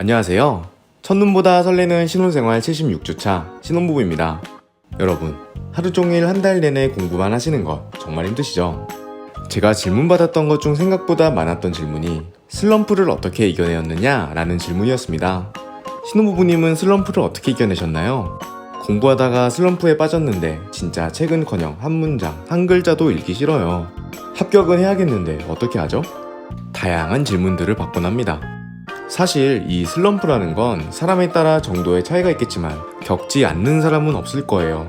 안녕하세요. 첫눈보다 설레는 신혼생활 76주차 신혼부부입니다. 여러분, 하루 종일 한 달 내내 공부만 하시는 것 정말 힘드시죠? 제가 질문받았던 것 중 생각보다 많았던 질문이 슬럼프를 어떻게 이겨내었느냐? 라는 질문이었습니다. 신혼부부님은 슬럼프를 어떻게 이겨내셨나요? 공부하다가 슬럼프에 빠졌는데 진짜 책은커녕 한 문장, 한 글자도 읽기 싫어요. 합격은 해야겠는데 어떻게 하죠? 다양한 질문들을 받곤 합니다. 사실 이 슬럼프라는 건 사람에 따라 정도의 차이가 있겠지만 겪지 않는 사람은 없을 거예요.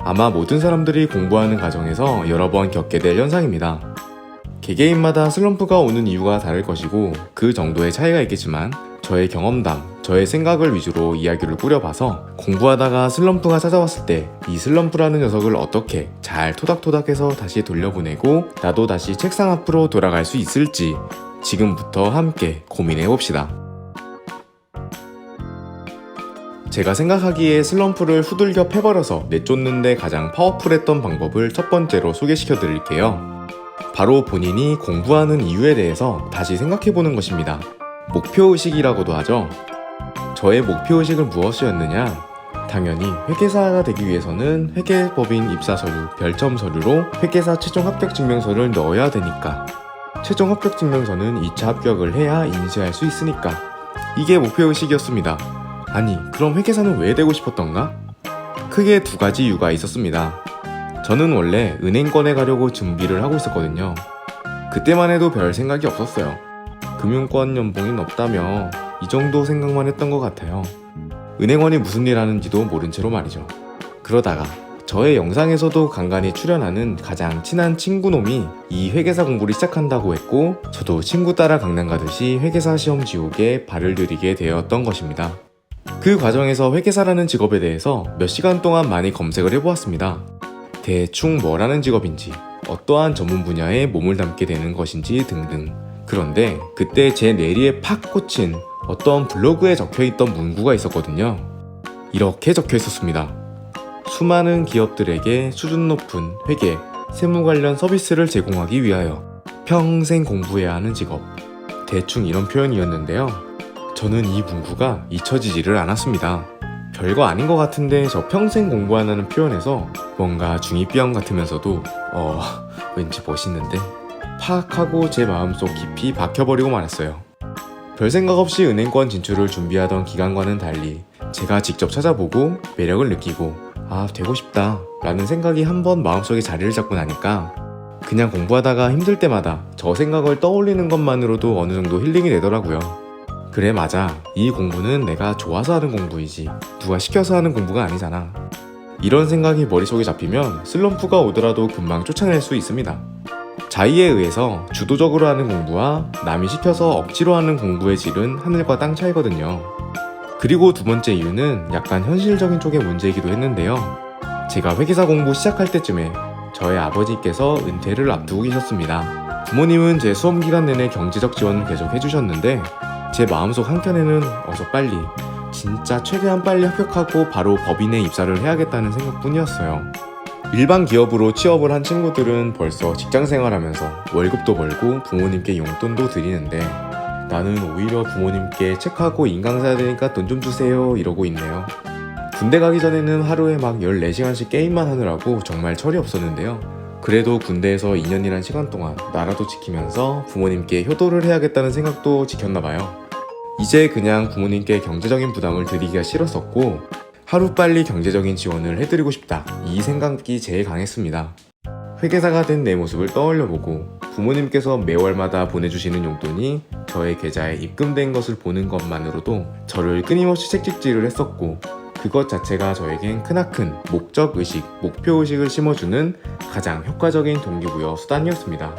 아마 모든 사람들이 공부하는 과정에서 여러 번 겪게 될 현상입니다. 개개인마다 슬럼프가 오는 이유가 다를 것이고 그 정도의 차이가 있겠지만 저의 경험담, 저의 생각을 위주로 이야기를 꾸려봐서 공부하다가 슬럼프가 찾아왔을 때 이 슬럼프라는 녀석을 어떻게 잘 토닥토닥해서 다시 돌려보내고 나도 다시 책상 앞으로 돌아갈 수 있을지 지금부터 함께 고민해 봅시다. 제가 생각하기에 슬럼프를 후들겨 패버려서 내쫓는데 가장 파워풀했던 방법을 첫 번째로 소개시켜 드릴게요. 바로 본인이 공부하는 이유에 대해서 다시 생각해 보는 것입니다. 목표의식이라고도 하죠. 저의 목표의식은 무엇이었느냐? 당연히 회계사가 되기 위해서는 회계법인 입사서류, 별점 서류로 회계사 최종 합격 증명서를 넣어야 되니까. 최종 합격 증명서는 2차 합격을 해야 인지할 수 있으니까. 이게 목표의식이었습니다. 아니, 그럼 회계사는 왜 되고 싶었던가? 크게 두 가지 이유가 있었습니다. 저는 원래 은행권에 가려고 준비를 하고 있었거든요. 그때만 해도 별 생각이 없었어요. 금융권 연봉이 높다며 이 정도 생각만 했던 것 같아요. 은행원이 무슨 일 하는지도 모른 채로 말이죠. 그러다가 저의 영상에서도 간간히 출연하는 가장 친한 친구놈이 이 회계사 공부를 시작한다고 했고 저도 친구 따라 강남 가듯이 회계사 시험 지옥에 발을 들이게 되었던 것입니다. 그 과정에서 회계사라는 직업에 대해서 몇 시간 동안 많이 검색을 해보았습니다. 대충 뭐라는 직업인지, 어떠한 전문 분야에 몸을 담게 되는 것인지 등등. 그런데 그때 제 뇌리에 팍 꽂힌 어떤 블로그에 적혀 있던 문구가 있었거든요. 이렇게 적혀 있었습니다. 수많은 기업들에게 수준 높은 회계, 세무 관련 서비스를 제공하기 위하여 평생 공부해야 하는 직업. 대충 이런 표현이었는데요. 저는 이 문구가 잊혀지지를 않았습니다. 별거 아닌 것 같은데 저 평생 공부한다는 표현에서 뭔가 중2병 같으면서도 어 왠지 멋있는데 팍 하고 제 마음속 깊이 박혀버리고 말았어요. 별 생각 없이 은행권 진출을 준비하던 기간과는 달리 제가 직접 찾아보고 매력을 느끼고 아 되고 싶다 라는 생각이 한번 마음속에 자리를 잡고 나니까 그냥 공부하다가 힘들 때마다 저 생각을 떠올리는 것만으로도 어느 정도 힐링이 되더라고요. 그래 맞아 이 공부는 내가 좋아서 하는 공부이지 누가 시켜서 하는 공부가 아니잖아 이런 생각이 머릿속에 잡히면 슬럼프가 오더라도 금방 쫓아낼 수 있습니다 자의에 의해서 주도적으로 하는 공부와 남이 시켜서 억지로 하는 공부의 질은 하늘과 땅 차이거든요. 그리고 두 번째 이유는 약간 현실적인 쪽의 문제이기도 했는데요. 제가 회계사 공부 시작할 때쯤에 저의 아버지께서 은퇴를 앞두고 계셨습니다. 부모님은 제 수험 기간 내내 경제적 지원을 계속 해주셨는데 제 마음속 한켠에는 어서 빨리 진짜 최대한 빨리 합격하고 바로 법인에 입사를 해야겠다는 생각뿐이었어요. 일반 기업으로 취업을 한 친구들은 벌써 직장 생활하면서 월급도 벌고 부모님께 용돈도 드리는데 나는 오히려 부모님께 책하고 인강 사야 되니까 돈 좀 주세요 이러고 있네요. 군대 가기 전에는 하루에 막 14시간씩 게임만 하느라고 정말 철이 없었는데요. 그래도 군대에서 2년이란 시간 동안 나라도 지키면서 부모님께 효도를 해야겠다는 생각도 지켰나봐요. 이제 그냥 부모님께 경제적인 부담을 드리기가 싫었었고 하루빨리 경제적인 지원을 해드리고 싶다 이 생각이 제일 강했습니다. 회계사가 된 내 모습을 떠올려보고 부모님께서 매월마다 보내주시는 용돈이 저의 계좌에 입금된 것을 보는 것만으로도 저를 끊임없이 책찍질을 했었고 그것 자체가 저에겐 크나큰 목적의식, 목표의식을 심어주는 가장 효과적인 동기부여 수단이었습니다.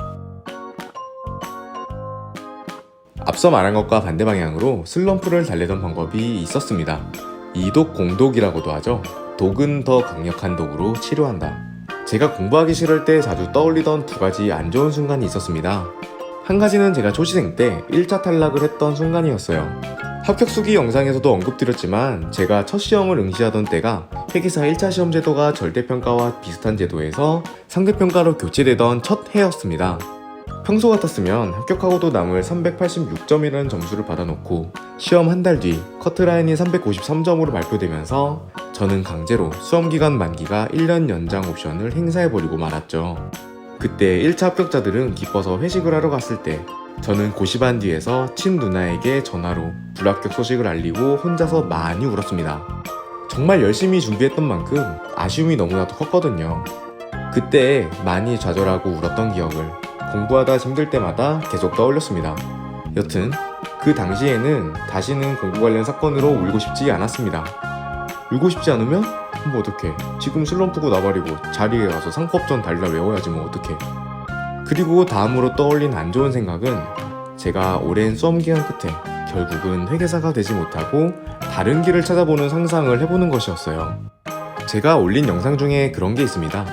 앞서 말한 것과 반대 방향으로 슬럼프를 달래던 방법이 있었습니다. 이독 공독이라고도 하죠. 독은 더 강력한 독으로 치료한다. 제가 공부하기 싫을 때 자주 떠올리던 두 가지 안 좋은 순간이 있었습니다. 한 가지는 제가 초시생 때 1차 탈락을 했던 순간이었어요. 합격 수기 영상에서도 언급드렸지만 제가 첫 시험을 응시하던 때가 회계사 1차 시험 제도가 절대평가와 비슷한 제도에서 상대평가로 교체되던 첫 해였습니다. 평소 같았으면 합격하고도 남을 386점이라는 점수를 받아놓고 시험 한 달 뒤 커트라인이 353점으로 발표되면서 저는 강제로 수험기간 만기가 1년 연장 옵션을 행사해버리고 말았죠. 그때 1차 합격자들은 기뻐서 회식을 하러 갔을 때 저는 고시반 뒤에서 친 누나에게 전화로 불합격 소식을 알리고 혼자서 많이 울었습니다. 정말 열심히 준비했던 만큼 아쉬움이 너무나도 컸거든요. 그때 많이 좌절하고 울었던 기억을 공부하다 힘들 때마다 계속 떠올렸습니다. 여튼 그 당시에는 다시는 공부 관련 사건으로 울고 싶지 않았습니다. 울고 싶지 않으면 뭐 어떡해 지금 슬럼프고 나발이고 자리에 가서 상법전 달달 외워야지 뭐 어떡해 그리고 다음으로 떠올린 안 좋은 생각은 제가 오랜 수험 기간 끝에 결국은 회계사가 되지 못하고 다른 길을 찾아보는 상상을 해보는 것이었어요. 제가 올린 영상 중에 그런 게 있습니다.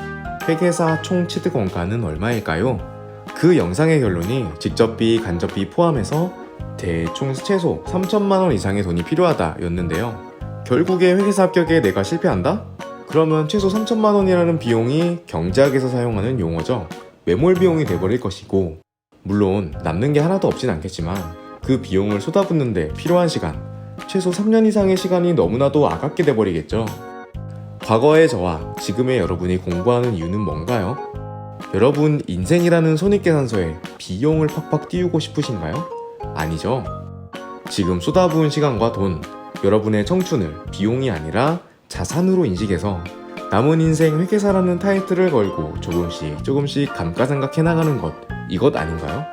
회계사 총 취득 원가는 얼마일까요? 그 영상의 결론이 직접비, 간접비 포함해서 대충 최소 3천만 원 이상의 돈이 필요하다 였는데요. 결국에 회계사 합격에 내가 실패한다? 그러면 최소 3천만 원이라는 비용이 경제학에서 사용하는 용어죠. 매몰 비용이 돼버릴 것이고 물론 남는 게 하나도 없진 않겠지만 그 비용을 쏟아붓는데 필요한 시간 최소 3년 이상의 시간이 너무나도 아깝게 돼버리겠죠. 과거의 저와 지금의 여러분이 공부하는 이유는 뭔가요? 여러분 인생이라는 손익계산서에 비용을 팍팍 띄우고 싶으신가요? 아니죠. 지금 쏟아부은 시간과 돈, 여러분의 청춘을 비용이 아니라 자산으로 인식해서 남은 인생 회계사라는 타이틀을 걸고 조금씩 조금씩 감가상각해 나가는 것 이것 아닌가요?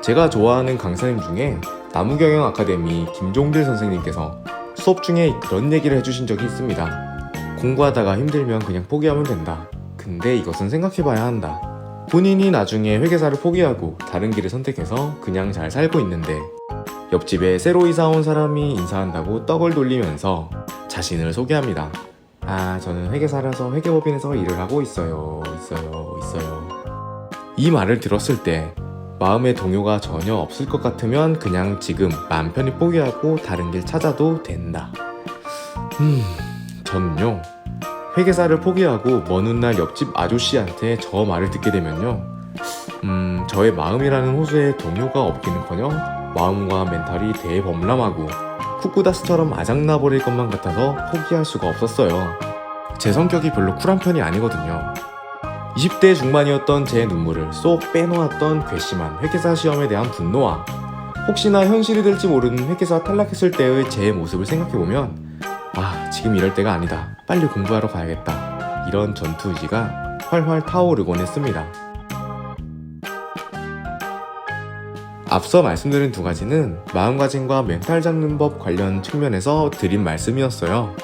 제가 좋아하는 강사님 중에 나무경영 아카데미 김종길 선생님께서 수업 중에 그런 얘기를 해주신 적이 있습니다. 공부하다가 힘들면 그냥 포기하면 된다. 근데 이것은 생각해봐야 한다. 본인이 나중에 회계사를 포기하고 다른 길을 선택해서 그냥 잘 살고 있는데 옆집에 새로 이사 온 사람이 인사한다고 떡을 돌리면서 자신을 소개합니다. 아, 저는 회계사라서 회계법인에서 일을 하고 있어요. 있어요. 있어요. 이 말을 들었을 때 마음의 동요가 전혀 없을 것 같으면 그냥 지금 마음 편히 포기하고 다른 길 찾아도 된다. 음, 저는요. 회계사를 포기하고 먼 훗날 옆집 아저씨한테 저 말을 듣게 되면요. 음, 저의 마음이라는 호수에 동요가 없기는커녕 마음과 멘탈이 대범람하고 쿠쿠다스처럼 아작나 버릴 것만 같아서 포기할 수가 없었어요. 제 성격이 별로 쿨한 편이 아니거든요. 20대 중반이었던 제 눈물을 쏙 빼놓았던 괘씸한 회계사 시험에 대한 분노와 혹시나 현실이 될지 모르는 회계사 탈락했을 때의 제 모습을 생각해보면 아, 지금 이럴 때가 아니다. 빨리 공부하러 가야겠다. 이런 전투 의지가 활활 타오르곤 했습니다. 앞서 말씀드린 두 가지는 마음가짐과 멘탈 잡는 법 관련 측면에서 드린 말씀이었어요.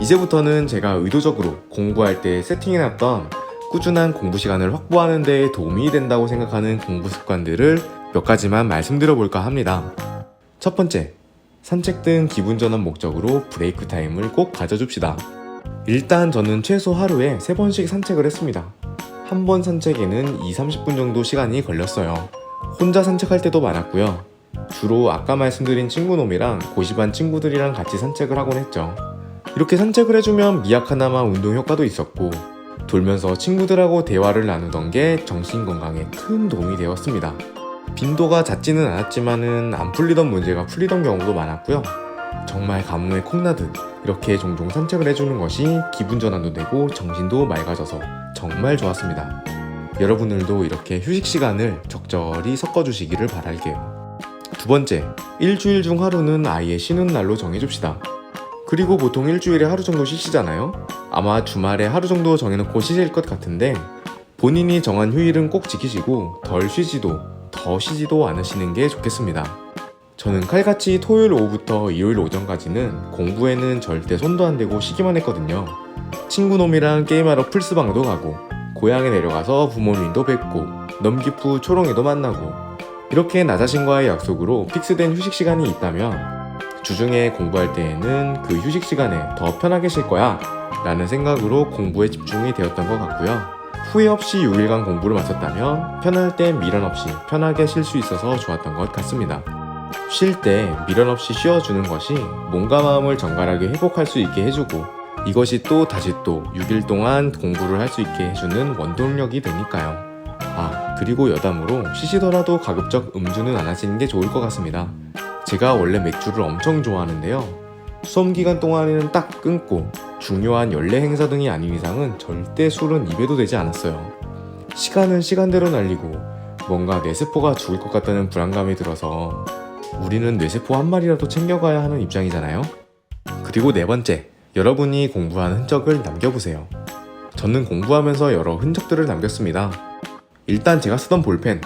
이제부터는 제가 의도적으로 공부할 때 세팅해놨던 꾸준한 공부 시간을 확보하는 데 도움이 된다고 생각하는 공부 습관들을 몇 가지만 말씀드려 볼까 합니다. 첫 번째, 산책 등 기분 전환 목적으로 브레이크 타임을 꼭 가져줍시다. 일단 저는 최소 하루에 3번씩 산책을 했습니다. 한 번 산책에는 2, 30분 정도 시간이 걸렸어요. 혼자 산책할 때도 많았고요. 주로 아까 말씀드린 친구놈이랑 고시반 친구들이랑 같이 산책을 하곤 했죠. 이렇게 산책을 해주면 미약 하나마 운동 효과도 있었고 돌면서 친구들하고 대화를 나누던 게 정신 건강에 큰 도움이 되었습니다. 빈도가 잦지는 않았지만은 안 풀리던 문제가 풀리던 경우도 많았고요. 정말 가뭄에 콩나듯 이렇게 종종 산책을 해주는 것이 기분 전환도 되고 정신도 맑아져서 정말 좋았습니다. 여러분들도 이렇게 휴식 시간을 적절히 섞어주시기를 바랄게요. 두 번째, 일주일 중 하루는 아예 쉬는 날로 정해줍시다. 그리고 보통 일주일에 하루 정도 쉬시잖아요? 아마 주말에 하루 정도 정해놓고 쉬실 것 같은데 본인이 정한 휴일은 꼭 지키시고 덜 쉬지도 더 쉬지도 않으시는 게 좋겠습니다. 저는 칼같이 토요일 오후부터 일요일 오전까지는 공부에는 절대 손도 안 대고 쉬기만 했거든요. 친구놈이랑 게임하러 플스방도 가고 고향에 내려가서 부모님도 뵙고 넘기프 초롱이도 만나고 이렇게 나 자신과의 약속으로 픽스된 휴식 시간이 있다면 주중에 공부할 때에는 그 휴식 시간에 더 편하게 쉴 거야 라는 생각으로 공부에 집중이 되었던 것 같고요. 후회 없이 6일간 공부를 마쳤다면 편할 땐 미련 없이 편하게 쉴 수 있어서 좋았던 것 같습니다. 쉴 때 미련 없이 쉬어주는 것이 몸과 마음을 정갈하게 회복할 수 있게 해주고 이것이 또 다시 또 6일 동안 공부를 할 수 있게 해주는 원동력이 되니까요. 아, 그리고 여담으로 쉬시더라도 가급적 음주는 안 하시는 게 좋을 것 같습니다. 제가 원래 맥주를 엄청 좋아하는데요. 수험 기간 동안에는 딱 끊고 중요한 연례 행사 등이 아닌 이상은 절대 술은 입에도 대지 않았어요. 시간은 시간대로 날리고 뭔가 뇌세포가 죽을 것 같다는 불안감이 들어서 우리는 뇌세포 한 마리라도 챙겨가야 하는 입장이잖아요. 그리고 네 번째, 여러분이 공부한 흔적을 남겨보세요. 저는 공부하면서 여러 흔적들을 남겼습니다. 일단 제가 쓰던 볼펜,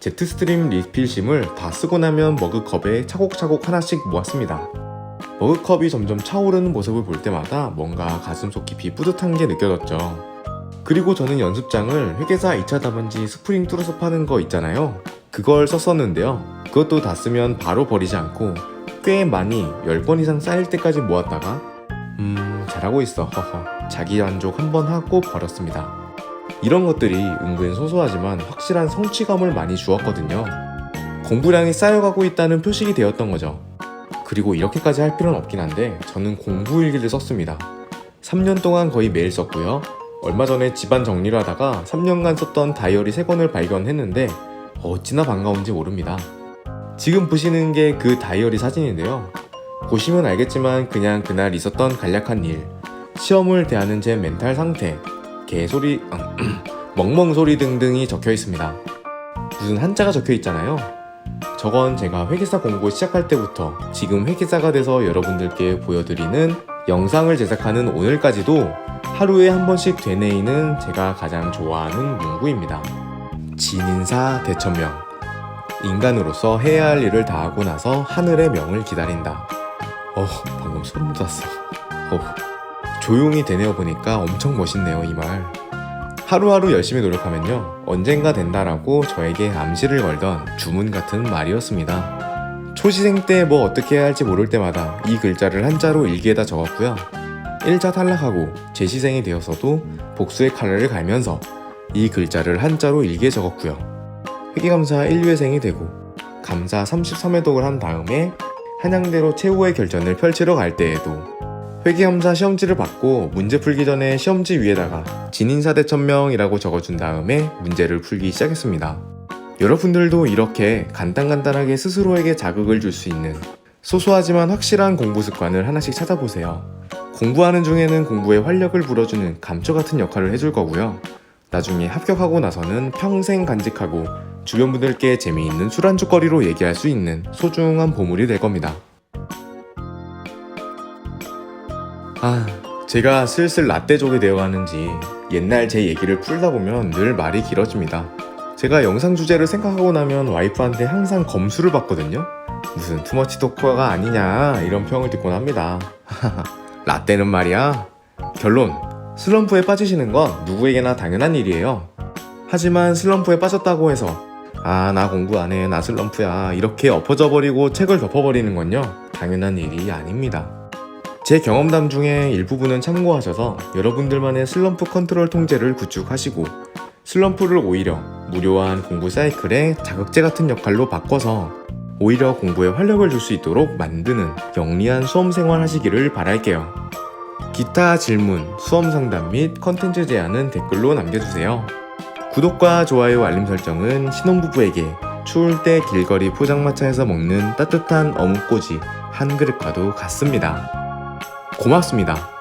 제트스트림 리필심을 다 쓰고 나면 머그컵에 차곡차곡 하나씩 모았습니다. 머그컵이 점점 차오르는 모습을 볼 때마다 뭔가 가슴속 깊이 뿌듯한 게 느껴졌죠. 그리고 저는 연습장을 회계사 2차 답안지 스프링 뚫어서 파는 거 있잖아요. 그걸 썼었는데요. 그것도 다 쓰면 바로 버리지 않고 꽤 많이 10번 이상 쌓일 때까지 모았다가 음 잘하고 있어 허허 자기 만족 한 번 하고 버렸습니다. 이런 것들이 은근 소소하지만 확실한 성취감을 많이 주었거든요. 공부량이 쌓여가고 있다는 표식이 되었던 거죠. 그리고 이렇게까지 할 필요는 없긴 한데 저는 공부 일기를 썼습니다. 3년 동안 거의 매일 썼고요. 얼마 전에 집안 정리를 하다가 3년간 썼던 다이어리 3권을 발견했는데 어찌나 반가운지 모릅니다. 지금 보시는 게 그 다이어리 사진인데요. 보시면 알겠지만 그냥 그날 있었던 간략한 일, 시험을 대하는 제 멘탈 상태, 개소리, 멍멍 소리 등등이 적혀 있습니다. 무슨 한자가 적혀 있잖아요. 저건 제가 회계사 공부 시작할 때부터 지금 회계사가 돼서 여러분들께 보여드리는 영상을 제작하는 오늘까지도 하루에 한 번씩 되뇌이는 제가 가장 좋아하는 문구입니다. 진인사 대천명. 인간으로서 해야 할 일을 다 하고 나서 하늘의 명을 기다린다. 어, 방금 소름 돋았어. 어, 조용히 되뇌어 보니까 엄청 멋있네요, 이 말. 하루하루 열심히 노력하면요, 언젠가 된다라고 저에게 암시를 걸던 주문 같은 말이었습니다. 초시생 때 뭐 어떻게 해야 할지 모를 때마다 이 글자를 한자로 일기에다 적었고요. 1차 탈락하고 재시생이 되어서도 복수의 칼날을 갈면서 이 글자를 한자로 일기에 적었고요. 회계감사 1회생이 되고 감사 33회독을 한 다음에 한양대로 최후의 결전을 펼치러 갈 때에도 회계감사 시험지를 받고 문제 풀기 전에 시험지 위에다가 진인사대천명이라고 적어준 다음에 문제를 풀기 시작했습니다. 여러분들도 이렇게 간단간단하게 스스로에게 자극을 줄 수 있는 소소하지만 확실한 공부 습관을 하나씩 찾아보세요. 공부하는 중에는 공부에 활력을 불어주는 감초 같은 역할을 해줄 거고요. 나중에 합격하고 나서는 평생 간직하고 주변 분들께 재미있는 술안주거리로 얘기할 수 있는 소중한 보물이 될 겁니다. 아, 제가 슬슬 라떼족이 되어가는지 옛날 제 얘기를 풀다 보면 늘 말이 길어집니다. 제가 영상 주제를 생각하고 나면 와이프한테 항상 검수를 받거든요. 무슨 투머치 토커가 아니냐 이런 평을 듣곤 합니다. 라떼는 말이야. 결론. 슬럼프에 빠지시는 건 누구에게나 당연한 일이에요. 하지만 슬럼프에 빠졌다고 해서 아, 나 공부 안 해, 나 슬럼프야. 이렇게 엎어져 버리고 책을 덮어버리는 건요. 당연한 일이 아닙니다. 제 경험담 중에 일부분은 참고하셔서 여러분들만의 슬럼프 컨트롤 통제를 구축하시고 슬럼프를 오히려 무료한 공부 사이클의 자극제 같은 역할로 바꿔서 오히려 공부에 활력을 줄 수 있도록 만드는 영리한 수험 생활 하시기를 바랄게요. 기타 질문, 수험 상담 및 컨텐츠 제안은 댓글로 남겨주세요. 구독과 좋아요 알림 설정은 신혼부부에게 추울 때 길거리 포장마차에서 먹는 따뜻한 어묵꼬지 한 그릇과도 같습니다. 고맙습니다.